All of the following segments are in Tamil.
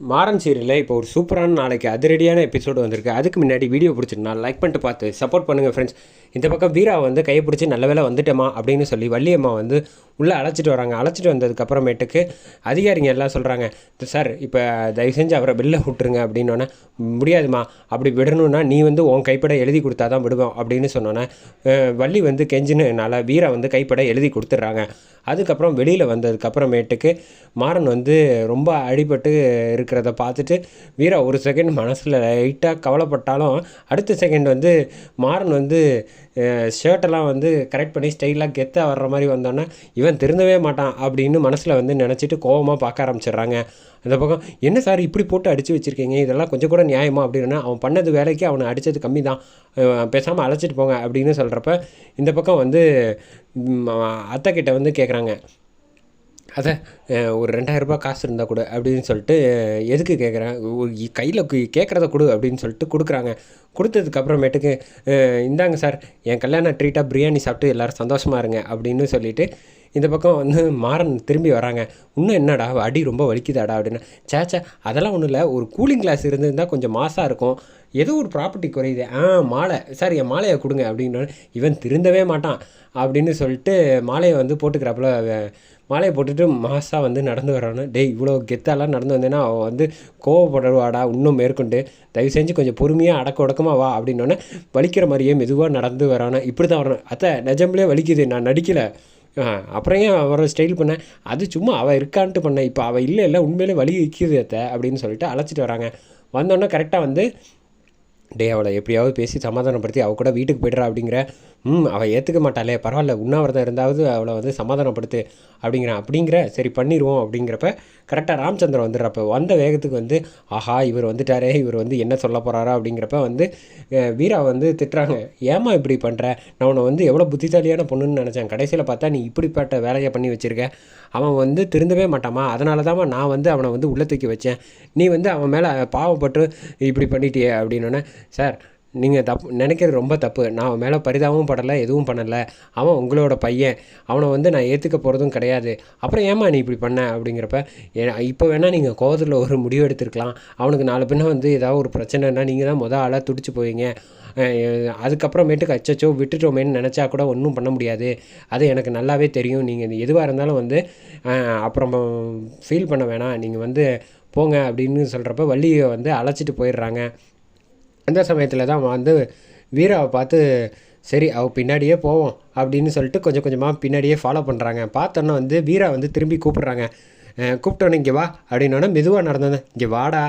மாறன் சீரியலில் இப்போ ஒரு சூப்பரான நாளைக்கு அதிரடியான எபிசோடு வந்திருக்கு. அதுக்கு முன்னாடி வீடியோ பிடிச்சிருந்தா லைக் பண்ணிட்டு பார்த்து சப்போர்ட் பண்ணுங்கள் ஃப்ரெண்ட்ஸ் இந்த பக்கம் வீரா வந்து கையை பிடிச்சி நல்ல வேலை வந்துட்டேமா அப்படின்னு சொல்லி வள்ளியம்மா வந்து உள்ளே அழைச்சிட்டு வராங்க. அழைச்சிட்டு வந்ததுக்கப்புறமேட்டுக்கு அதிகாரிங்க எல்லாம் சொல்கிறாங்க சார் இப்போ தயவு செஞ்சு அவரை வெளில விட்டுருங்க அப்படின்னோடனே முடியாதுமா அப்படி விடணும்னா நீ வந்து உன் கைப்பட எழுதி கொடுத்தா தான் விடுவோம் அப்படின்னு சொன்னோன்னே வள்ளி வந்து கெஞ்சினுனால வீரா வந்து கைப்பட எழுதி கொடுத்துட்றாங்க. அதுக்கப்புறம் வெளியில் வந்ததுக்கப்புறமேட்டுக்கு மாறன் வந்து ரொம்ப அடிபட்டு இருக்கிறத பார்த்துட்டு வீரா ஒரு செகண்ட் மனசில் லைட்டாக கவலைப்பட்டாலும் அடுத்த செகண்ட் வந்து மாறன் வந்து ஷர்ட்டெல்லாம் வந்து கரெக்ட் பண்ணி ஸ்டைலாக கெத்தாக வர்ற மாதிரி வந்தோன்னே இவன் திருந்தவே மாட்டான் அப்படின்னு மனசில் வந்து நினச்சிட்டு கோவமாக பார்க்க ஆரம்பிச்சிடுறாங்க. அந்த பக்கம் என்ன சார் இப்படி போட்டு அடித்து வச்சுருக்கீங்க? இதெல்லாம் கொஞ்சம் கூட நியாயமா? அப்படின்னா அவன் பண்ணது வேலைக்கு அவனை அடித்தது கம்மி தான் பேசாமல் அழைச்சிட்டு போங்க அப்படின்னு சொல்கிறப்ப இந்த பக்கம் வந்து அத்தைக்கிட்ட வந்து கேட்குறாங்க அதான் ஒரு ரெண்டாயிரரூபா காசு இருந்தால் கொடு அப்படின்னு சொல்லிட்டு எதுக்கு கேட்குறேன் கையில் கேட்குறத கொடு அப்படின்னு சொல்லிட்டு கொடுக்குறாங்க. கொடுத்ததுக்கப்புறமேட்டுக்கு இந்தாங்க சார் என் கல்யாணம் ட்ரீட்டாக பிரியாணி சாப்பிட்டு எல்லோரும் சந்தோஷமாக இருங்க அப்படின்னு சொல்லிவிட்டு இந்த பக்கம் வந்து மாறன் திரும்பி வராங்க. இன்னும் என்னடா அடி ரொம்ப வலிக்குதாடா? அப்படின்னு. சேச்சா அதெல்லாம் ஒன்றும் இல்லை. ஒரு கூலிங் கிளாஸ் இருந்திருந்தால் கொஞ்சம் மாசாக இருக்கும். ஏதோ ஒரு ப்ராப்பர்ட்டி குறையுது. ஆ மாலை. சார் என் மாலையை கொடுங்க. அப்படின்னு இவன் திருந்தவே மாட்டான். அப்படின்னு சொல்லிட்டு மாலையை வந்து போட்டுக்கிறாப்புல மாலையை போட்டுட்டு மாசாக வந்து நடந்து வரானு டேய் இவ்வளோ கெத்தாலாம் நடந்து வந்தேன்னா அவள் வந்து கோவப்படுவாடா இன்னும் மேற்கொண்டு. தயவு செஞ்சு கொஞ்சம் பொறுமையாக அடக்க உடக்கமாக வா அப்படின்னோடனே வலிக்கிற மாதிரியே மெதுவாக நடந்து வரானே. இப்படி தான் வரணும் அத்தை நிஜம்லேயே வலிக்குது நான் நடிக்கலை. அப்புறம் ஏன் அவரை ஸ்டைல் பண்ணேன் அது சும்மா அவள் இருக்கான்ட்டு பண்ணேன் இப்போ அவள் இல்லை இல்லை உண்மையிலே வலி விற்கிது அத்தை அப்படின்னு சொல்லிட்டு அழைச்சிட்டு வராங்க. வந்தோடனே கரெக்டாக வந்து டே அவளை எப்படியாவது பேசி சமாதானப்படுத்தி அவள் கூட வீட்டுக்கு போய்ட்றா அப்படிங்கிற ம் அவள் ஏற்றுக்க மாட்டாளே பரவாயில்ல உண்ணாவிரதம் இருந்தாவது அவளை வந்து சமாதானப்படுத்து அப்படிங்கிறான் அப்படிங்கிற சரி பண்ணிடுவோம் அப்படிங்கிறப்ப கரெக்டாக ராமச்சந்திரன் வந்துடுறப்ப வந்த வேகத்துக்கு வந்து ஆஹா இவர் வந்துட்டாரே இவர் வந்து என்ன சொல்ல போகிறாரா அப்படிங்கிறப்ப வந்து வீரா வந்து திட்டுறாங்க ஏமா இப்படி பண்ணுற நான் உன்னை வந்து எவ்வளோ புத்திசாலியான பொண்ணுன்னு நினச்சேன். கடைசியில் பார்த்தா நீ இப்படிப்பட்ட வேலையை பண்ணி வச்சுருக்க. அவன் வந்து திருந்தவே மாட்டாமா? அதனால தான் நான் வந்து அவனை வந்து உள்ள தூக்கி வச்சேன். நீ வந்து அவன் மேலே பாவப்பட்டு இப்படி பண்ணிட்டியே அப்படின்னோடனே சார் நீங்கள் தப்பு நினைக்கிறது ரொம்ப தப்பு. நான் அவன் மேலே பரிதாபமும் படலை எதுவும் பண்ணலை. அவன் உங்களோட பையன். அவனை வந்து நான் ஏற்றுக்க போகிறதும் கிடையாது. அப்புறம் ஏம்மா நீ இப்படி பண்ண? அப்படிங்கிறப்ப ஏ- இப்போ வேணால் நீங்கள் கோவத்தில் ஒரு முடிவு எடுத்திருக்கலாம். அவனுக்கு நாலு பின்ன வந்து ஏதாவது ஒரு பிரச்சனைனா நீங்கள் தான் மொதல் ஆளாக துடிச்சு போவீங்க. அதுக்கப்புறமேட்டுக்கு அச்சச்சோ விட்டுட்டோமேன்னு நினச்சா கூட ஒன்றும் பண்ண முடியாது. அது எனக்கு நல்லாவே தெரியும். நீங்கள் எதுவாக இருந்தாலும் வந்து அப்புறம் ஃபீல் பண்ண வேணாம். நீங்கள் வந்து போங்க அப்படின்னு சொல்கிறப்ப வள்ளியை வந்து அழைச்சிட்டு போயிடுறாங்க. அந்த சமயத்தில் தான் அவன் வந்து வீராவை பார்த்து சரி அவள் பின்னாடியே போவோம் அப்படின்னு சொல்லிட்டு கொஞ்சம் கொஞ்சமாக பின்னாடியே ஃபாலோ பண்ணுறாங்க பார்த்தோன்னே வந்து வீரா வந்து திரும்பி கூப்பிட்றாங்க. கூப்பிட்டோன்னே இங்கே வா அப்படின்னோடனே மெதுவாக நடந்தேன் இங்கே வாடா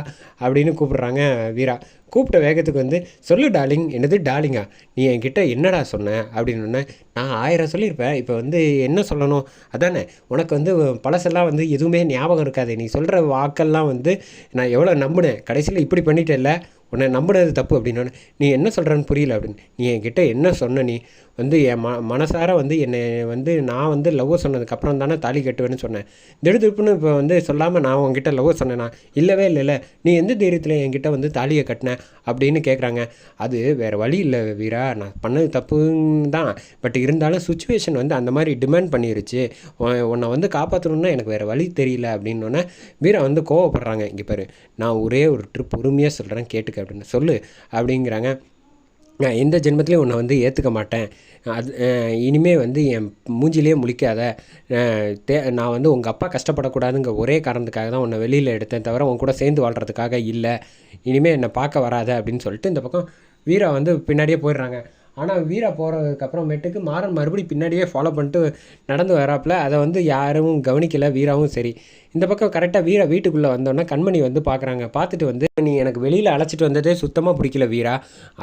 அப்படின்னு கூப்பிட்றாங்க வீரா. கூப்பிட்ட வேகத்துக்கு வந்து சொல்லு டார்லிங் என்னது டார்லிங்கா? நீ என்கிட்ட என்னடா சொன்ன? அப்படின்னு நான் ஆயிரம் சொல்லியிருப்பேன். இப்போ வந்து என்ன சொல்லணும்? அதானே உனக்கு வந்து பழசெல்லாம் வந்து எதுவுமே ஞாபகம் இருக்காது. நீ சொல்கிற வாக்கெல்லாம் வந்து நான் எவ்வளோ நம்பினேன். கடைசியில் இப்படி பண்ணிட்டேல்ல? உன்னை நம்பினது தப்பு. அப்படின்னு நீ என்ன சொல்கிறன்னு புரியல. அப்படின்னு நீ என்கிட்ட என்ன சொன்ன? நீ வந்து என் ம மனசார வந்து என்னை வந்து நான் வந்து லவ் சொன்னதுக்கு அப்புறம் தானே தாலி கட்டுவேன்னு சொன்னேன் திடுதிப்புன்னு இப்போ வந்து சொல்லாமல் நான் உன்கிட்ட லவ் சொன்னேனா? இல்லவே இல்லைல்ல. நீ எந்த தைரியத்தில் என்கிட்ட வந்து தாலியை கட்டின? அப்படின்னு கேட்குறாங்க அது வேறு வழி இல்லை வீரா. நான் பண்ணது தப்புன்னு தான் பட் இருந்தாலும் சுச்சுவேஷன் வந்து அந்த மாதிரி டிமாண்ட் பண்ணிருச்சு. உன்னை வந்து காப்பாற்றணுன்னா எனக்கு வேறு வழி தெரியல அப்படின்னோடனே வீரா வந்து கோவப்படுறாங்க. இங்கே பாரு நான் ஒரே ஒரு ட்ரிப் பொறுமையாக சொல்கிறேன் கேட்டுக்க அப்படின்னு. சொல்லு அப்படிங்கிறாங்க. நான் எந்த ஜென்மத்திலையும் உன்னை வந்து ஏற்றுக்க மாட்டேன். அது இனிமேல் வந்து என் மூஞ்சிலேயே முழிக்காத. தே நான் வந்து உங்கள் அப்பா கஷ்டப்படக்கூடாதுங்க ஒரே காரணத்துக்காக தான் உன்னை வெளியில் எடுத்தேன் தவிர உன் கூட சேர்ந்து வாழ்கிறதுக்காக இல்லை. இனிமேல் என்னை பார்க்க வராத அப்படின்னு சொல்லிட்டு இந்த பக்கம் வீரா வந்து பின்னாடியே போயிடுறாங்க. ஆனால் வீரா போகிறதுக்கு அப்புறமேட்டுக்கு மாறன் மறுபடியும் பின்னாடியே ஃபாலோ பண்ணிட்டு நடந்து வராப்பில். அதை வந்து யாரும் கவனிக்கலை வீராவும் சரி. இந்த பக்கம் கரெக்டாக வீரா வீட்டுக்குள்ளே வந்தோன்னே கண்மணி வந்து பார்க்குறாங்க. பார்த்துட்டு வந்து நீ எனக்கு வெளியில் அழைச்சிட்டு வந்ததே சுத்தமாக பிடிக்கல வீரா.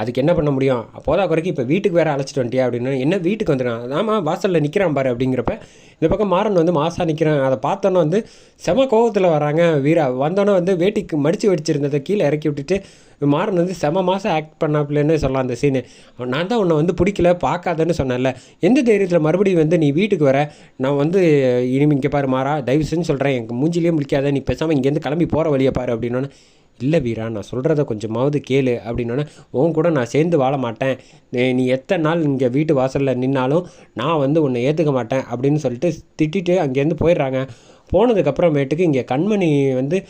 அதுக்கு என்ன பண்ண முடியும்? அப்போதான் குறைக்கு இப்போ வீட்டுக்கு வேறு அழைச்சிட்டு வந்துட்டியா? அப்படின்னு. என்ன வீட்டுக்கு வந்துடுறான் ஆமாம் வாசலில் நிற்கிறான் பாரு அப்படிங்கிறப்ப இந்த பக்கம் மாறன் வந்து மாசாக நிற்கிறான் அதை பார்த்தோன்னே வந்து செம கோபத்தில் வராங்க வீரா. வந்தோன்னே வந்து வேட்டிக்கு மடித்து வெடிச்சிருந்ததை கீழே இறக்கி விட்டுட்டு மாறன் வந்து செம மாதம் ஆக்ட் பண்ணாப்புலன்னு சொல்லலாம் அந்த சீனு நான் தான் உன்னை வந்து பிடிக்கல பார்க்காதன்னு சொன்னேன்ல. எந்த தைரியத்தில் மறுபடியும் வந்து நீ வீட்டுக்கு வர? நான் வந்து இனிமே இங்கே பாரு மாறா தயவு செஞ்சு சொல்கிறேன் எங்கள் மூஞ்சிலேயே முடிக்காத நீ பேசாமல் இங்கேருந்து கிளம்பி போகிற வழியை பாரு அப்படின்னோன்னே இல்லை வீரா நான் சொல்கிறத கொஞ்சமாவது கேளு அப்படின்னோடனே உன் கூட நான் சேர்ந்து வாழ மாட்டேன். நீ- எத்தனை நாள் இங்கே வீட்டு வாசலில் நின்னாலும் நான் வந்து உன்னை ஏற்றுக்க மாட்டேன் அப்படின்னு சொல்லிட்டு திட்டிட்டு அங்கேருந்து போயிடுறாங்க. போனதுக்கப்புறமேட்டுக்கு இங்கே கண்மணி வந்து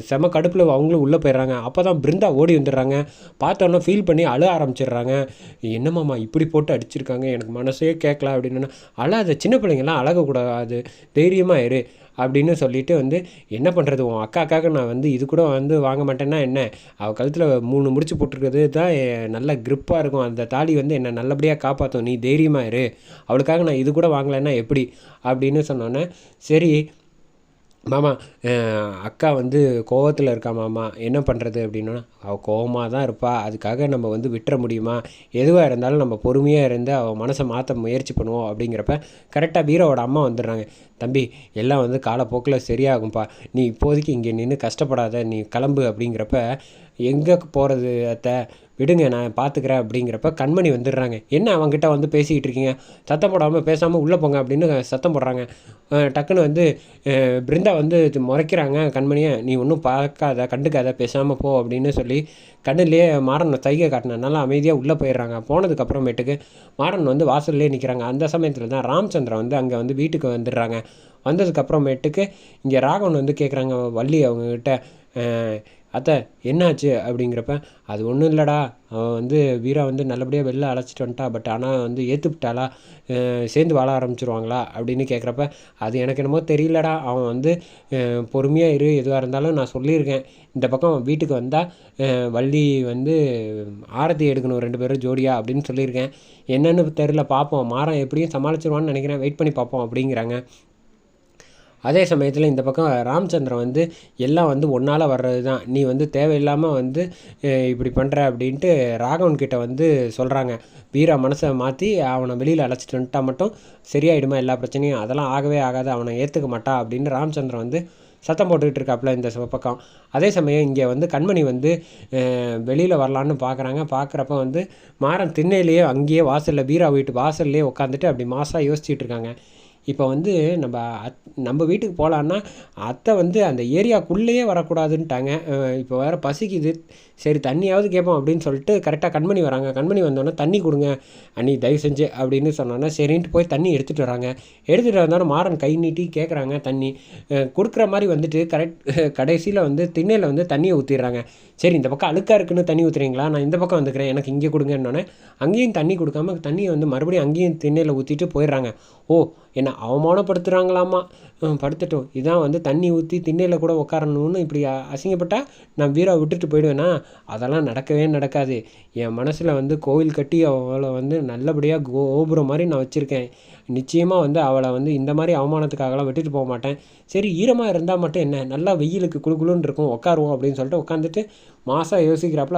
செம கடுப்பில் அவங்களும் உள்ளே போயிடுறாங்க. அப்போ தான் பிருந்தா ஓடி வந்துடுறாங்க. பார்த்தோன்னே ஃபீல் பண்ணி அழ ஆரம்பிச்சிடுறாங்க. என்னம்மாம்மா இப்படி போட்டு அடிச்சிருக்காங்க? எனக்கு மனசே கேட்கல அப்படின்னு அழாத சின்ன பிள்ளைங்கள்லாம் அழகக்கூடாது. தைரியமாக இரு. அப்படின்னு சொல்லிவிட்டு வந்து என்ன பண்ணுறது உன் அக்காக்காக நான் வந்து இது கூட வந்து வாங்க மாட்டேன்னா என்ன? அவள் கழுத்தில் மூணு முடிச்சு போட்டிருக்கிறது தான் நல்ல க்ரிப்பாக இருக்கும். அந்த தாலி வந்து என்னை நல்லபடியாக காப்பாற்றும் நீ தைரியமாக இரு. அவளுக்காக நான் இது கூட வாங்கலைன்னா எப்படி? அப்படின்னு சொன்னோன்னே சரி மாமா அக்கா வந்து கோவத்தில் இருக்கா மாமா? என்ன பண்ணுறது அப்படின்னா அவள் கோவமாக தான் இருப்பாள் அதுக்காக நம்ம வந்து விட்டுற முடியுமா? எதுவாக இருந்தாலும் நம்ம பொறுமையாக இருந்து அவள் மனசை மாற்ற முயற்சி பண்ணுவோம் அப்படிங்கிறப்ப கரெக்டாக வீரோட அம்மா வந்துடுறாங்க. தம்பி எல்லாம் வந்து காலப்போக்கில் சரியாகும்ப்பா. நீ இப்போதைக்கு இங்கே நின்று கஷ்டப்படாத. நீ கிளம்பு அப்படிங்கிறப்ப எங்கே போகிறது அத்தை? விடுங்க நான் பார்த்துக்கிறேன் அப்படிங்கிறப்ப கண்மணி வந்துடுறாங்க. என்ன அவங்ககிட்ட வந்து பேசிக்கிட்டு இருக்கீங்க? சத்தம் போடாமல் பேசாமல் உள்ளே போங்க அப்படின்னு சத்தம் போடுறாங்க. டக்குன்னு வந்து பிருந்தா வந்து முறைக்கிறாங்க. கண்மணியை நீ ஒன்றும் பார்க்காத கண்டுக்காத பேசாமல் போ அப்படின்னு சொல்லி கண்ணுலேயே மாறன் தைகை காட்டினதுனால அமைதியாக உள்ளே போயிடுறாங்க. போனதுக்கப்புறமேட்டுக்கு மாறன் வந்து வாசல்லே நிற்கிறாங்க அந்த சமயத்தில் தான் ராமச்சந்திரன் வந்து அங்கே வந்து வீட்டுக்கு வந்துடுறாங்க. வந்ததுக்கப்புறமேட்டுக்கு இங்கே ராகவன் வந்து கேட்குறாங்க வள்ளி அவங்கக்கிட்ட அத்தை என்னாச்சு? அப்படிங்கிறப்ப அது ஒன்றும் இல்லைடா. அவன் வந்து வீரா வந்து நல்லபடியாக வெளில அழைச்சிட்டு வந்துட்டா. பட் ஆனால் வந்து ஏற்றுப்பிட்டாளா சேர்ந்து வாழ ஆரம்பிச்சிருவாங்களா? அப்படின்னு கேட்குறப்ப அது எனக்கு என்னமோ தெரியலடா. அவன் வந்து பொறுமையாக இரு. எதுவாக இருந்தாலும் நான் சொல்லியிருக்கேன். இந்த பக்கம் வீட்டுக்கு வந்தால் வள்ளி வந்து ஆரத்தி எடுக்கணும். ரெண்டு பேரும் ஜோடியா அப்படின்னு சொல்லியிருக்கேன். என்னென்னு தெரில பார்ப்போம் மாறம் எப்படியும் சமாளிச்சிருவான்னு நினைக்கிறேன். வெயிட் பண்ணி பார்ப்போம் அப்படிங்கிறாங்க. அதே சமயத்தில் இந்த பக்கம் ராமச்சந்திரன் வந்து எல்லாம் வந்து ஒன்றால் வர்றது தான் நீ வந்து தேவையில்லாமல் வந்து இப்படி பண்ணுற அப்படின்ட்டு ராகவன் கிட்ட வந்து சொல்கிறாங்க வீரா மனசை மாற்றி அவனை வெளியில் அழைச்சிட்டு வந்துட்டா மட்டும் சரியாயிடுமா எல்லா பிரச்சனையும்? அதெல்லாம் ஆகவே ஆகாது. அவனை ஏற்றுக்க மாட்டா அப்படின்னு ராமச்சந்திரன் வந்து சத்தம் போட்டுக்கிட்டு இருக்காப்புல இந்த பக்கம். அதே சமயம் இங்கே வந்து கண்மணி வந்து வெளியில் வரலான்னு பார்க்குறாங்க பார்க்குறப்ப வந்து மாறன் திண்ணையிலேயே அங்கேயே வாசலில் பீரா வீட்டு வாசல்லையே உட்காந்துட்டு அப்படி மாசாக யோசிச்சுட்டு இருக்காங்க. இப்போ வந்து நம்ம அத் நம்ம வீட்டுக்கு போகலான்னா அத்தை வந்து அந்த ஏரியாக்குள்ளேயே வரக்கூடாதுன்ட்டாங்க. இப்போ வேறு பசிக்குது. சரி தண்ணியாவது கேட்போம் அப்படின்னு சொல்லிட்டு கரெக்டாக கண்மணி வராங்க. கண்மணி வந்தோடனே தண்ணி கொடுங்க. அண்ணி தயவு செஞ்சு அப்படின்னு சொன்னோன்னே சரின்ட்டு போய் தண்ணி எடுத்துகிட்டு வராங்க. எடுத்துகிட்டு வந்தோடனே மாறன் கை நீட்டி கேட்குறாங்க தண்ணி. கொடுக்குற மாதிரி வந்துட்டு கரெக்ட் கடைசியில் வந்து திண்ணையில் வந்து தண்ணியை ஊற்றிடுறாங்க சரி இந்த பக்கம் அழுக்காக இருக்குன்னு தண்ணி ஊற்றுறீங்களா நான் இந்த பக்கம் வந்துக்கிறேன். எனக்கு இங்கே கொடுங்கன்னொன்னே அங்கேயும் தண்ணி கொடுக்காம தண்ணியை வந்து மறுபடியும் அங்கேயும் திண்ணையில் ஊற்றிட்டு போயிடுறாங்க. ஓ என்னை அவமானப்படுத்துகிறாங்களாமா படுத்துட்டோம். இதான் வந்து தண்ணி ஊற்றி திண்ணையில் கூட உட்காரணும்னு இப்படி அசிங்கப்பட்டால் நான் வீரா விட்டுட்டு போயிடுவேனா? அதெல்லாம் நடக்கவே நடக்காது. என் மனசில் வந்து கோவில் கட்டி அவளை வந்து நல்லபடியாக கோபுரம் மாதிரி நான் வச்சுருக்கேன். நிச்சயமாக வந்து அவளை வந்து இந்த மாதிரி அவமானத்துக்காகலாம் விட்டுட்டு போக மாட்டேன். சரி ஈரமாக இருந்தால் மட்டும் என்ன? நல்லா வெயிலுக்கு குளு குளுன்னு இருக்கும். உட்காருவோம் அப்படின்னு சொல்லிட்டு உட்காந்துட்டு மாதம் யோசிக்கிறாப்புல